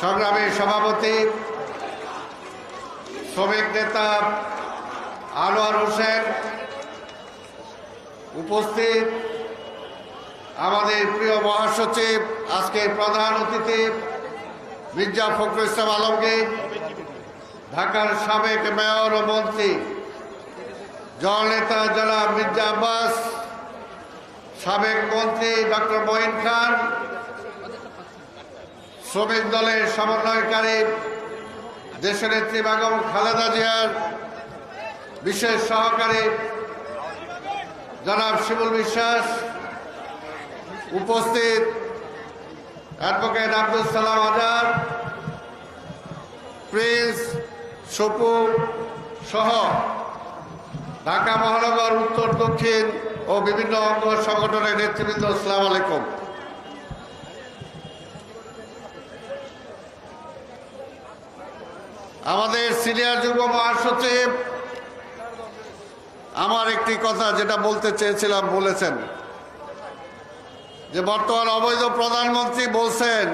সংগ্রামী সভাপতি, শ্রমিক নেতা আনোয়ার হোসেন, উপস্থিত আমাদের প্রিয় মহাসচিব, আজকের প্রধান অতিথি, মির্জা ফখরুল ইসলাম আলমগীর, ঢাকার সাবেক মেয়র ও মন্ত্রী জননেতা জনাব মির্জা আব্বাস, সাবেক মন্ত্রী ডক্টর মঈন খান শ্রমিক দলের সমন্বয়কারী দেশনেত্রী বেগম খালেদা জিয়ার বিশেষ সহকারী জনাব শিবুল বিশ্বাস, উপস্থিত অ্যাডভোকেট আব্দুল সালাম আজাদ, প্রিন্স সপু সহ ঢাকা মহানগর উত্তর দক্ষিণ ও বিভিন্ন অঙ্গ সংগঠনের নেতৃবৃন্দ, আসসালামু আলাইকুম। আমাদের সিনিয়র যুগ্ম মহাসচিব, আমার একটি কথা যেটা বলতে চেয়েছিলাম, বলেছেন। যে বর্তমান অবৈধ প্রধানমন্ত্রী বলছেন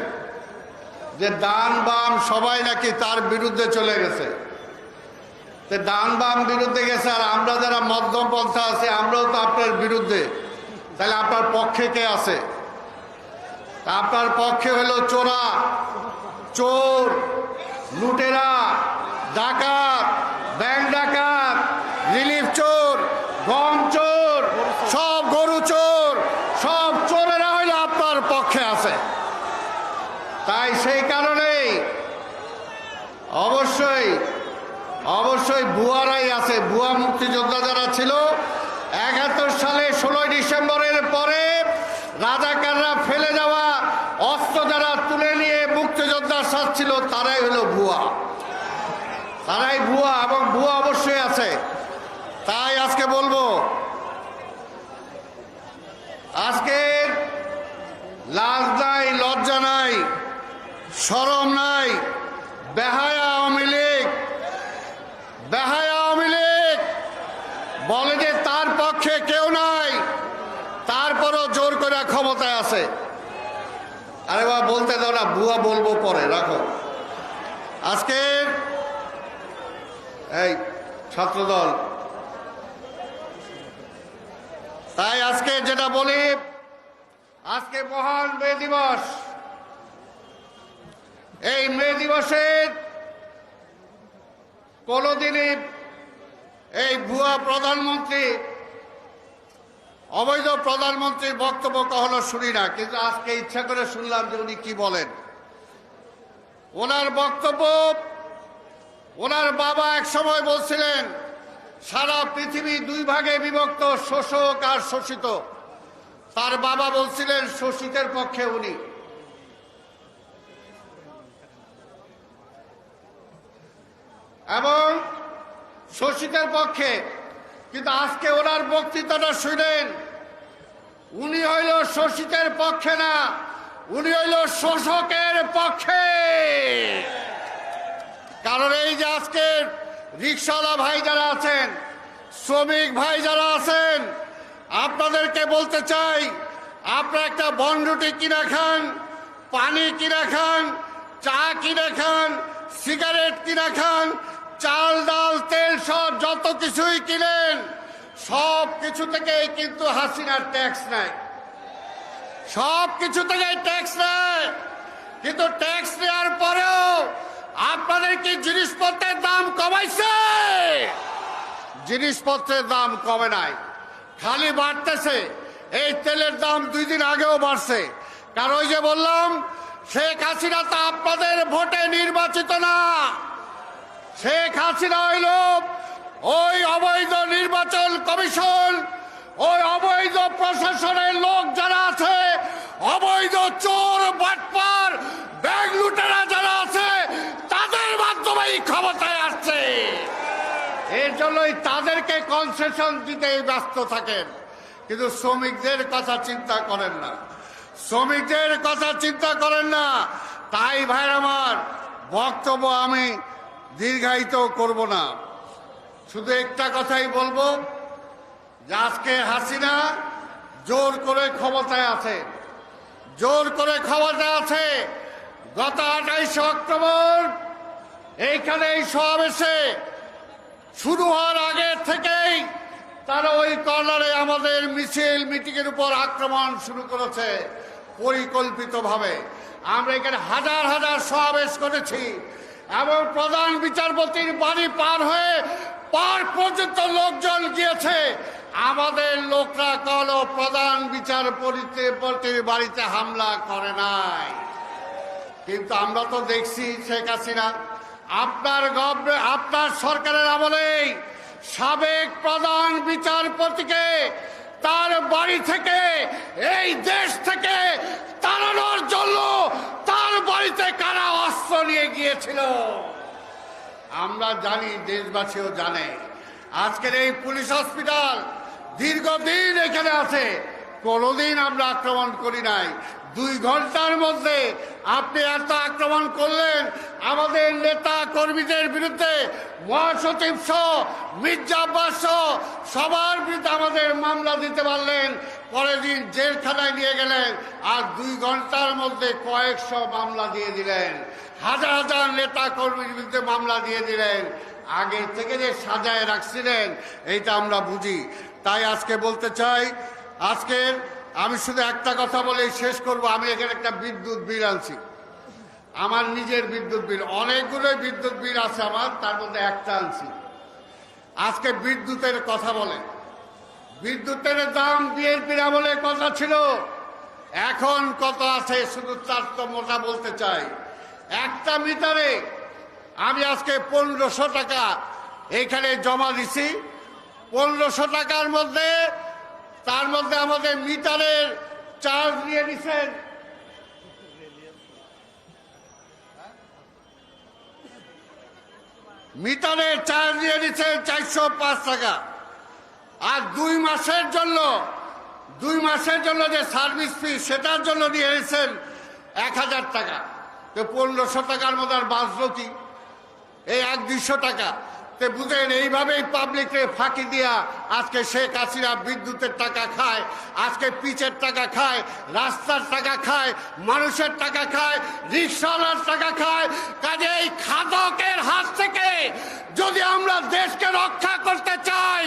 যে ডান বাম সবাই নাকি তার বিরুদ্ধে চলে গেছে। তো ডান বাম বিরুদ্ধে গেছে আর আমরা যারা মধ্যম পন্থা আছে, আমরাও তো আপনার বিরুদ্ধে। তাহলে আপনার পক্ষে কে আছে? আপনার পক্ষে হলো চোরা, চোর, লুটেরা ডাকাত, ব্যাংক ডাকাত, রিলিফ চোর, গম চোর, সব গরু চোর, সব চোরেরা হইল আপনার পক্ষে আছে। তাই সেই কারণেই অবশ্যই অবশ্যই বুয়ারাই আছে। বুয়া মুক্তিযোদ্ধা যারা ছিল, একাত্তর সালে ষোলোই ডিসেম্বরের পরে রাজাকাররা ফেলে যাওয়া অস্ত্র যারা তুলে নিয়ে মুক্তিযোদ্ধার সাথ ছিল, তারাই হলো ভুয়া তারাই ভুয়া এবং ভুয়া অবশ্যই আছে। তাই আজকে বলব আজকে লাজ নাই, লজ্জা নাই, সরম নাই, বেহায়া আওয়ামী লীগ, বেহায়া আওয়ামী লীগ বলে যে তার পক্ষে কেউ নাই, তারপরও জোর করে ক্ষমতায় আছে। আরে বা বলতে দাও না বুয়া বলব পরে, রাখো। আজকে এই, ছাত্রদল। তাই আজকে যেটা বলি, আজকে মহান মে দিবস। এই মে দিবসের কোনোদিনই এই ভুয়া প্রধানমন্ত্রী, অবৈধ প্রধানমন্ত্রীর বক্তব্য কখনো শুনি না, কিন্তু আজকে ইচ্ছা করে শুনলাম যে উনি কি বলেন। ওনার বক্তব্য ওনার বাবা এক সময় বলছিলেন, সারা পৃথিবী দুই ভাগে বিভক্ত, শোষক আর শোষিত। তার বাবা বলছিলেন, শোষিতের পক্ষে উনি। এবং শোষিতের পক্ষে, কিন্তু আজকে ওনার বক্তৃতাটা শুনেন, উনি হইল শোষিতের পক্ষে না, উনি হইল শোষকের পক্ষে। যে আজকে রিক্সাওয়ালা ভাই যারা আছেন, শ্রমিক ভাই যারা আছেন, আপনাদেরকে বলতে চাই, আপনারা একটা বনরুটি কিনা খান, পানি কিনা খান, চা কিনা খান, সিগারেট কিনা খান, চাল ডাল, তেল সব যত কিছুই কিনেন, সব কিছু থেকেই কিন্তু হাসিনার ট্যাক্স নেয়। সব কিছু থেকেই ট্যাক্স নেয়, কিন্তু ট্যাক্স নেওয়ার পরেও আপনাদের কি জিনিসপত্রের দাম কমাইছে। জিনিসপত্রের দাম কমে নাই, খালি বাড়তেছে। এই তেলের দাম দুই দিন আগেও বাড়ছে। কারণ ওই যে বললাম, শেখ হাসিনা তো আপনাদের ভোটে নির্বাচিত না। শেখ হাসিনা হইল ওই অবৈধ নির্বাচন কমিশন, ওই অবৈধ প্রশাসনের লোক যারা আছে, অবৈধ চোর, বাটপার, ব্যাগ লুটেরা যারা আছে তাদের মাধ্যমেই ক্ষমতায় আসছে। এর জন্যই তাদেরকে কনসেশন দিতে ব্যস্ত থাকেন। কিন্তু শ্রমিকদের কথা চিন্তা করেন না। শ্রমিকদের কথা চিন্তা করেন না। তাই ভাই আমার বক্তব্য আমি দীর্ঘায়িত করব না। শুধু একটা কথাই বলব, যে আজকে হাসিনা জোর করে ক্ষমতায় আছে। জোর করে ক্ষমতায় আছে। গত আঠাইশে অক্টোবর এইখানে এই সমাবেশে শুরু হওয়ার আগে থেকেই তারা ওই কর্নারে আমাদের মিছিল, মিটিংয়ের উপর আক্রমণ শুরু করেছে পরিকল্পিতভাবে। আমরা এখানে হাজার হাজার সমাবেশ করেছি এবং প্রধান বিচারপতির বাড়ি পার হয়ে পার পর্যন্ত লোকজন গিয়েছে। আমাদের লোকরা কোনো প্রধান বিচারপতির বাড়িতে হামলা করে নাই। কিন্তু আমরা তো দেখছি শেখ হাসিনা আপনার আপনার সরকারের আমলেই সাবেক প্রধান বিচারপতিকে তার বাড়ি থেকে, এই দেশ থেকে তাড়ানোর জন্য তার বাড়িতে কারা অস্ত্র নিয়ে গিয়েছিল? আমরা জানি, দেশবাসীও জানে, আজকের এই পুলিশ হসপিটাল দীর্ঘদিন এখানে আছে, কোনোদিন আমরা আক্রমণ করি নাই। দুই ঘণ্টার মধ্যে আপনি এত আক্রমণ করলেন, আমাদের নেতা কর্মীদের বিরুদ্ধে মহাসচিব সহ, মির্জা আব্বাস সবার বিরুদ্ধে আমাদের মামলা দিতে পারলেন, পরের দিন জেলখানায় নিয়ে গেলেন, আর দুই ঘণ্টার মধ্যে কয়েকশো মামলা দিয়ে দিলেন। হাজার হাজার নেতা কর্মীর বিরুদ্ধে মামলা দিয়ে দিলেন। আগে থেকে যে সাজায় রাখছিলেন, এইটা আমরা বুঝি। তাই আজকে বলতে চাই, আজকের আমি শুধু একটা কথা বলে শেষ করব। আমি এখানে একটা বিদ্যুৎ বিল আনছি। আমার নিজের বিদ্যুৎ বিল। অনেকগুলো বিদ্যুৎ বিল আছে আমার, তার মধ্যে একটা আনছি। আজকে বিদ্যুতের কথা বলে। বিদ্যুতের দাম বিএনপির আমলে কথা ছিল। এখন কত আছে শুধু মোটা বলতে চাই। একটা মিটারে আমি আজকে পনেরোশো টাকা এখানে জমা দিছি। পনেরোশো টাকার মধ্যে তার মধ্যে আমাদের মিটারের চার্জ নিয়ে নিছেন। মিটারের চার্জ নিয়ে নিচ্ছেন চারশো পাঁচ টাকা। আর দুই মাসের জন্য, দুই মাসের জন্য যে সার্ভিস ফি, সেটার জন্য নিয়ে এসেছেন এক হাজার টাকা। তো পনেরোশো টাকার মধ্যে আর বাঁচলো কি? এই এক দুইশো টাকা। তে বুঝেন, এইভাবেই পাবলিককে ফাঁকি দিয়া আজকে শেখ হাসিনা বিদ্যুতের টাকা খায়, আজকে পিচের টাকা খায়, রাস্তার টাকা খায়, মানুষের টাকা খায়, রিক্সাওয়ালার টাকা খায় কাজে এই খাদকের হাত থেকে যদি আমরা দেশকে রক্ষা করতে চাই,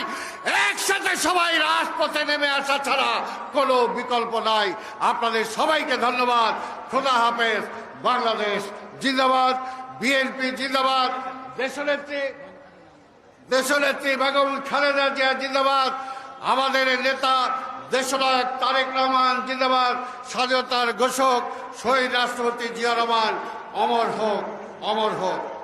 একসাথে সবাই রাজপথে নেমে আসা ছাড়া কোনো বিকল্প নাই। আপনাদের সবাইকে ধন্যবাদ। খোদা হাফেজ, বাংলাদেশ জিন্দাবাদ, বিএনপি জিন্দাবাদ, দেশনেত্রী দেশনেত্রী বেগম খালেদা জিয়া জিন্দাবাদ। আমাদের নেতা, দেশনায়ক তারেক রহমান জিন্দাবাদ। স্বাধীনতার ঘোষক শহীদ রাষ্ট্রপতি জিয়া রহমান। অমর হোক অমর হোক।